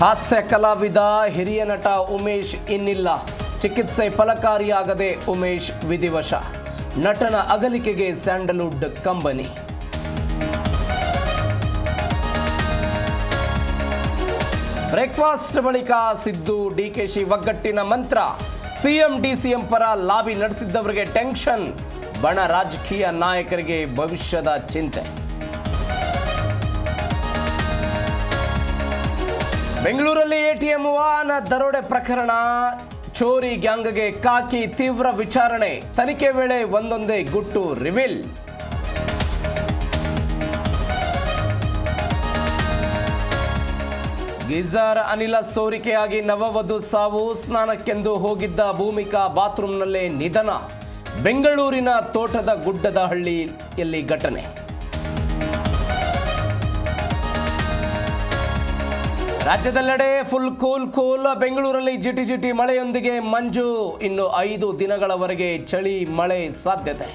ಹಾಸ್ಯ ಕಲಾವಿದ ಹಿರಿಯ ನಟ ಉಮೇಶ್ ಇನ್ನಿಲ್ಲ. ಚಿಕಿತ್ಸೆ ಫಲಕಾರಿಯಾಗದೆ ಉಮೇಶ್ ವಿಧಿವಶ. ನಟನ ಅಗಲಿಕೆಗೆ ಸ್ಯಾಂಡಲ್ವುಡ್ ಕಂಬನಿ. ಬ್ರೇಕ್ಫಾಸ್ಟ್ ಬಳಿಕ ಸಿದ್ದು ಡಿಕೆಶಿ ಒಗ್ಗಟ್ಟಿನ ಮಂತ್ರ. ಸಿಎಂ ಡಿಸಿಎಂ ಪರ ಲಾಬಿ ನಡೆಸಿದ್ದವರಿಗೆ ಟೆನ್ಷನ್. ಬಣ ರಾಜಕೀಯ ನಾಯಕರಿಗೆ ಭವಿಷ್ಯದ ಚಿಂತೆ. ಬೆಂಗಳೂರಲ್ಲಿ ಎಟಿಎಂ ವಾಹನ ದರೋಡೆ ಪ್ರಕರಣ. ಚೋರಿ ಗ್ಯಾಂಗ್ಗೆ ಕಾಕಿ ತೀವ್ರ ವಿಚಾರಣೆ. ತನಿಖೆ ವೇಳೆ ಒಂದೊಂದೇ ಗುಟ್ಟು ರಿವೀಲ್. ಗೀಜರ್ ಅನಿಲ ಸೋರಿಕೆಯಾಗಿ ನವವಧು ಸಾವು, ಸ್ನಾನಕ್ಕೆಂದು ಹೋಗಿದ್ದ ಭೂಮಿಕಾ ಬಾತ್ರೂಮ್ನಲ್ಲೇ ನಿಧನ. ಬೆಂಗಳೂರಿನ ತೋಟದ ಗುಡ್ಡದ ಹಳ್ಳಿಯಲ್ಲಿ ಘಟನೆ. ರಾಜ್ಯದೆಲ್ಲೆಡೆ ಫುಲ್ ಕೂಲ್ ಕೂಲ್ ಬೆಂಗಳೂರಲ್ಲಿ ಜಿಟಿ ಜಿಟಿ ಮಳೆಯೊಂದಿಗೆ ಮಂಜು. ಇನ್ನು ಐದು ದಿನಗಳವರೆಗೆ ಚಳಿ ಮಳೆ ಸಾಧ್ಯತೆ.